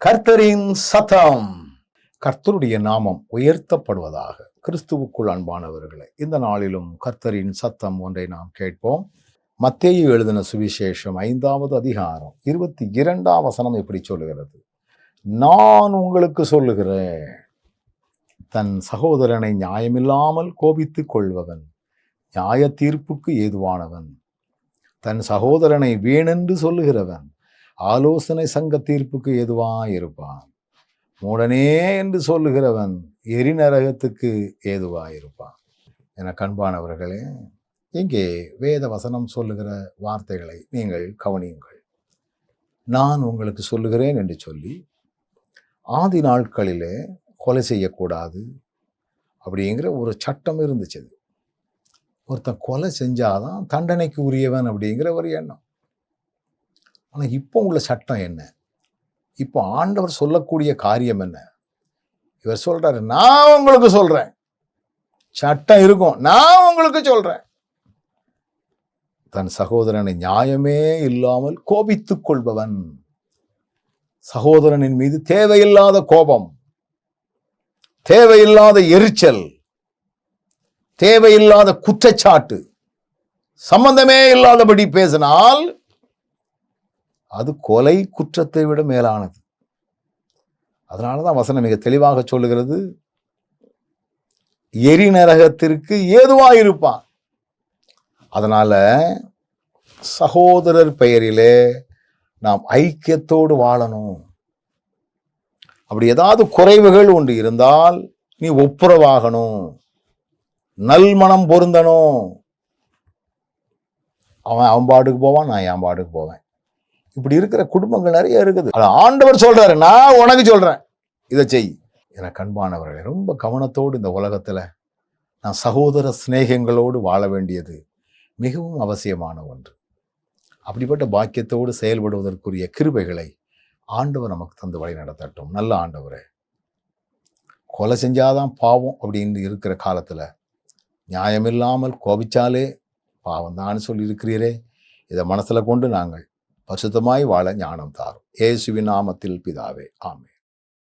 கர்த்தரின் சத்தம். கர்த்தருடைய நாமம் உயர்த்தப்படுவதாக கிறிஸ்துவுக்குள் அன்பானவர்களே இந்த நாளிலும் கர்த்தரின் சத்தம் ஒன்றை நாம் கேட்போம். மத்தேயு எழுதின சுவிசேஷம் ஐந்தாவது அதிகாரம் இருபத்தி இரண்டாம் வசனம் எப்படி சொல்லுகிறது. நான் உங்களுக்கு சொல்லுகிறேன் தன் சகோதரனை நியாயமில்லாமல் கோபித்துக் கொள்பவன் நியாய தீர்ப்புக்கு ஏதுவானவன் தன் சகோதரனை வீணென்று சொல்லுகிறவன் ஆலோசனை சங்க தீர்ப்புக்கு ஏதுவாயிருப்பான் மூடனே என்று சொல்லுகிறவன் எரிநரகத்துக்கு ஏதுவாக இருப்பான்? என கண்பானவர்களே இங்கே வேத வசனம் சொல்லுகிற வார்த்தைகளை நீங்கள் கவனியுங்கள். நான் உங்களுக்கு சொல்லுகிறேன் என்று சொல்லி ஆதி நாட்களிலே கொலை செய்யக்கூடாது அப்படிங்கிற ஒரு சட்டம் இருந்துச்சு. அது. ஒருத்தன் கொலை செஞ்சாதான் தண்டனைக்கு உரியவன் அப்படிங்கிற ஒரு எண்ணம். ஆனால் இப்போ உள்ள சட்டம் என்ன? இப்போ ஆண்டவர் சொல்லக்கூடிய காரியம் என்ன? இவர் சொல்கிறாரு நான் உங்களுக்கு சொல்கிறேன் சட்டம் இருக்கும். நான் உங்களுக்கு சொல்கிறேன் தன் சகோதரனை நியாயமே இல்லாமல் கோபித்துக் கொள்பவன். சகோதரனின் மீது தேவையில்லாத கோபம் தேவையில்லாத எரிச்சல் தேவையில்லாத குற்றச்சாட்டு சம்பந்தமே இல்லாதபடி பேசினால் அது கொலை குற்றத்தை விட மேலானது. அதனால தான் வசனம் மிக தெளிவாக சொல்லுகிறது எரிநரகத்திற்கு ஏதுவாயிருப்பான். அதனால சகோதரர் பெயரிலே நாம் ஐக்கியத்தோடு வாழணும். அப்படி ஏதாவது குறைவுகள் ஒன்று இருந்தால் நீ ஒப்புரவாகணும். நல்மனம் பொருந்தணும். அவன் அவன் பாட்டுக்கு போவான் நான் என் பாட்டுக்கு போவேன். இப்படி இருக்கிற குடும்பங்கள் நிறைய இருக்குது. அது ஆண்டவர் சொல்றாரு நான் உனக்கு சொல்றேன். இதை செய். என கண்பானவர்களே ரொம்ப கவனத்தோடு இந்த உலகத்தில் நான் சகோதர சிநேகங்களோடு வாழ வேண்டியது மிகவும் அவசியமான ஒன்று. அப்படிப்பட்ட பாக்கியத்தோடு செயல்படுவதற்குரிய கிருபைகளை ஆண்டவர் நமக்கு தந்து வழி நடத்தட்டும். நல்ல ஆண்டவரே கொலை செஞ்சாதான் பாவம் அப்படின்னு இருக்கிற காலத்தில் நியாயமில்லாமல் கோபிச்சாலே பாவம் தான் சொல்லி இருக்கிறீரே இதை மனசில் கொண்டு நாங்கள் பரிசுத்தமாய் வாழ ஞானம் தாரும். இயேசுவின் நாமத்தில் பிதாவே ஆமே